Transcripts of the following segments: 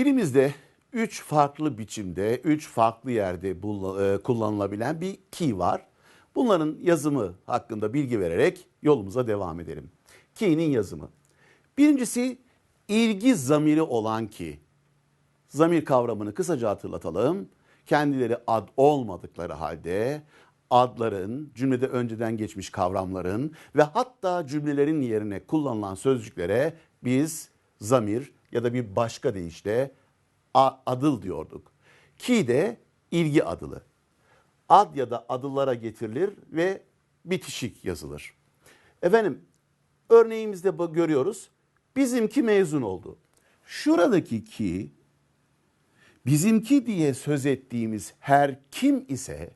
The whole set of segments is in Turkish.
Dilimizde üç farklı biçimde, üç farklı yerde e, kullanılabilen bir ki var. Bunların yazımı hakkında bilgi vererek yolumuza devam edelim. Ki'nin yazımı. Birincisi ilgi zamiri olan ki. Zamir kavramını kısaca hatırlatalım. Kendileri ad olmadıkları halde adların, cümlede önceden geçmiş kavramların ve hatta cümlelerin yerine kullanılan sözcüklere biz zamir ya da bir başka deyişle adıl diyorduk. Ki de ilgi adılı. Ad ya da adılara getirilir ve bitişik yazılır. Efendim örneğimizde görüyoruz. Bizimki mezun oldu. Şuradaki ki bizimki diye söz ettiğimiz her kim ise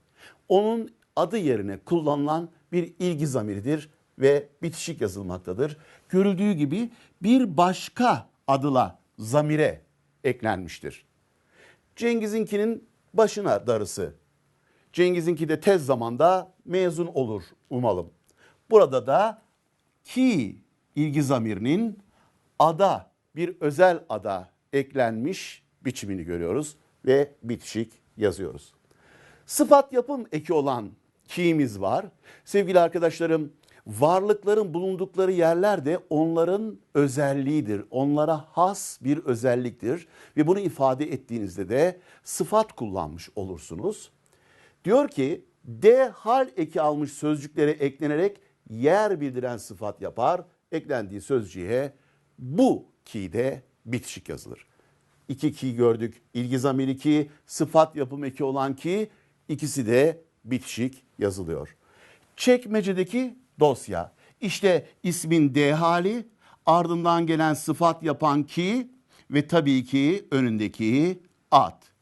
onun adı yerine kullanılan bir ilgi zamiridir ve bitişik yazılmaktadır. Görüldüğü gibi bir başka adıla zamire eklenmiştir. Cengiz'inkinin başına darısı. Cengiz'inki de tez zamanda mezun olur umalım. Burada da ki ilgi zamirinin ada bir özel ada eklenmiş biçimini görüyoruz ve bitişik yazıyoruz. Sıfat yapım eki olan ki'miz var. Sevgili arkadaşlarım varlıkların bulundukları yerler de onların özelliğidir. Onlara has bir özelliktir ve bunu ifade ettiğinizde de sıfat kullanmış olursunuz. Diyor ki D hal eki almış sözcüklere eklenerek yer bildiren sıfat yapar. Eklendiği sözcüğe bu ki de bitişik yazılır. İki ki gördük. İlgi zamiri ki, sıfat yapım eki olan ki ikisi de bitişik yazılıyor. Çekmecedeki dosya. İşte ismin D hali, ardından gelen sıfat yapan ki ve tabii ki önündeki at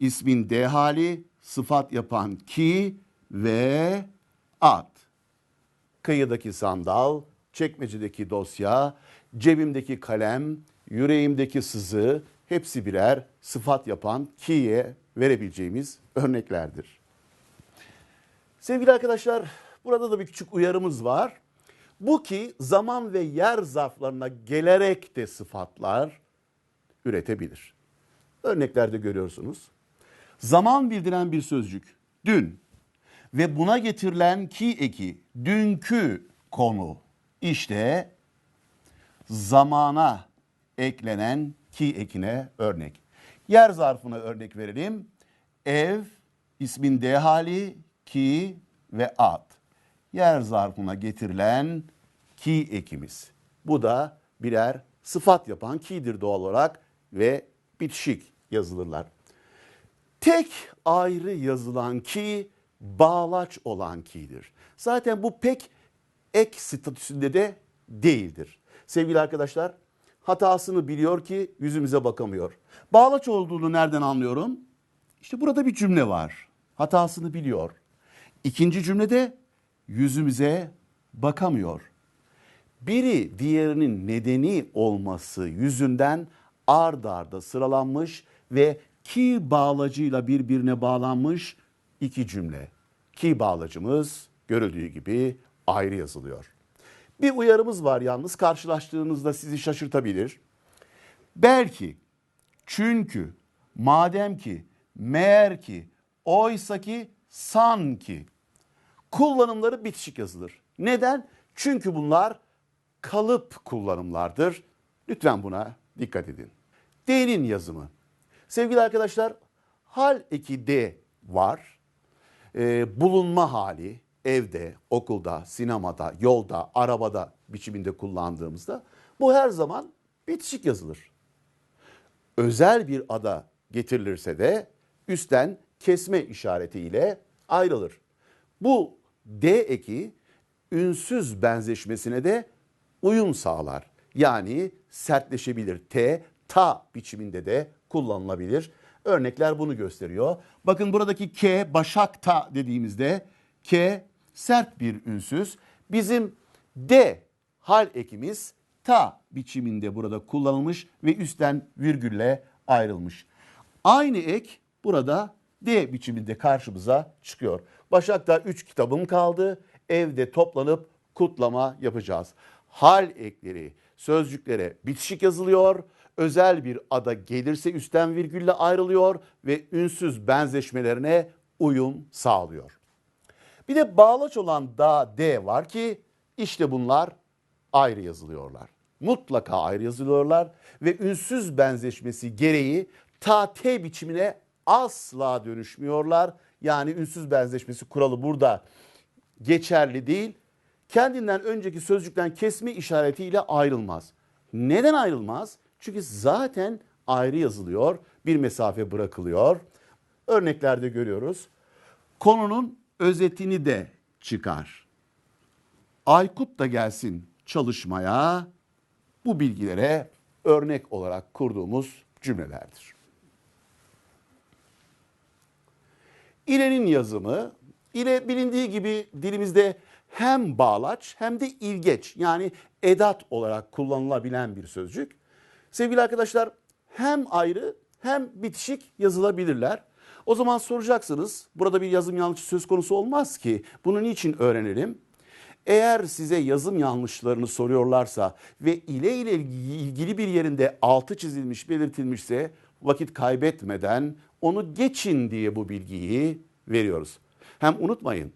ismin D hali, sıfat yapan ki ve at. Kıyıdaki sandal, çekmecedeki dosya, cebimdeki kalem, yüreğimdeki sızı hepsi birer sıfat yapan ki'ye verebileceğimiz örneklerdir. Sevgili arkadaşlar, burada da bir küçük uyarımız var. Bu ki zaman ve yer zarflarına gelerek de sıfatlar üretebilir. Örneklerde görüyorsunuz. Zaman bildiren bir sözcük dün ve buna getirilen ki eki dünkü konu işte zamana eklenen ki ekine örnek. Yer zarfına örnek verelim. Ev, ismin D hali, ki ve at. Yer zarfına getirilen ki ekimiz. Bu da birer sıfat yapan ki'dir doğal olarak ve bitişik yazılırlar. Tek ayrı yazılan ki bağlaç olan ki'dir. Zaten bu pek ek statüsünde de değildir. Sevgili arkadaşlar hatasını biliyor ki yüzümüze bakamıyor. Bağlaç olduğunu nereden anlıyorum? İşte burada bir cümle var. Hatasını biliyor. İkinci cümlede yüzümüze bakamıyor. Biri diğerinin nedeni olması yüzünden ard arda sıralanmış ve ki bağlacıyla birbirine bağlanmış iki cümle. Ki bağlacımız görüldüğü gibi ayrı yazılıyor. Bir uyarımız var yalnız karşılaştığınızda sizi şaşırtabilir. Belki, çünkü, madem ki, meğer ki, oysa ki, sanki kullanımları bitişik yazılır. Neden? Çünkü bunlar kalıp kullanımlardır. Lütfen buna dikkat edin. D'nin yazımı. Sevgili arkadaşlar, hal eki D var. Ee, bulunma hali evde, okulda, sinemada, yolda, arabada biçiminde kullandığımızda bu her zaman bitişik yazılır. Özel bir ada getirilirse de üstten kesme işaretiyle ayrılır. Bu D eki ünsüz benzeşmesine de uyum sağlar. Yani sertleşebilir. T, ta biçiminde de kullanılabilir. Örnekler bunu gösteriyor. Bakın buradaki K, başak ta dediğimizde K sert bir ünsüz. Bizim D hal ekimiz ta biçiminde burada kullanılmış ve üstten virgülle ayrılmış. Aynı ek burada D biçiminde karşımıza çıkıyor. Başak'ta 3 kitabım kaldı. Evde toplanıp kutlama yapacağız. Hal ekleri sözcüklere bitişik yazılıyor. özel bir ada gelirse üstten virgülle ayrılıyor ve ünsüz benzeşmelerine uyum sağlıyor. Bir de bağlaç olan da D var ki işte bunlar ayrı yazılıyorlar. Mutlaka ayrı yazılıyorlar ve ünsüz benzeşmesi gereği ta T biçimine asla dönüşmüyorlar. Yani ünsüz benzeşmesi kuralı burada geçerli değil. Kendinden önceki sözcükten kesme işaretiyle ayrılmaz. Neden ayrılmaz? Çünkü zaten ayrı yazılıyor, bir mesafe bırakılıyor. Örneklerde görüyoruz. Konunun özetini de çıkar. Aykut da gelsin çalışmaya. Bu bilgilere örnek olarak kurduğumuz cümlelerdir. İle'nin yazımı, ile bilindiği gibi dilimizde hem bağlaç hem de ilgeç yani edat olarak kullanılabilen bir sözcük. Sevgili arkadaşlar hem ayrı hem bitişik yazılabilirler. O zaman soracaksınız burada bir yazım yanlışı söz konusu olmaz ki. Bunu niçin öğrenelim? Eğer size yazım yanlışlarını soruyorlarsa ve ile ile ilgili bir yerinde altı çizilmiş belirtilmişse vakit kaybetmeden onu geçin diye bu bilgiyi veriyoruz. Hem unutmayın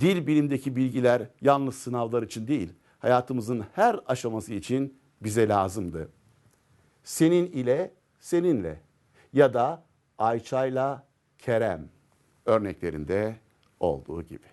dil bilimdeki bilgiler yalnız sınavlar için değil hayatımızın her aşaması için bize lazımdı. Senin ile seninle ya da Ayça'yla Kerem örneklerinde olduğu gibi.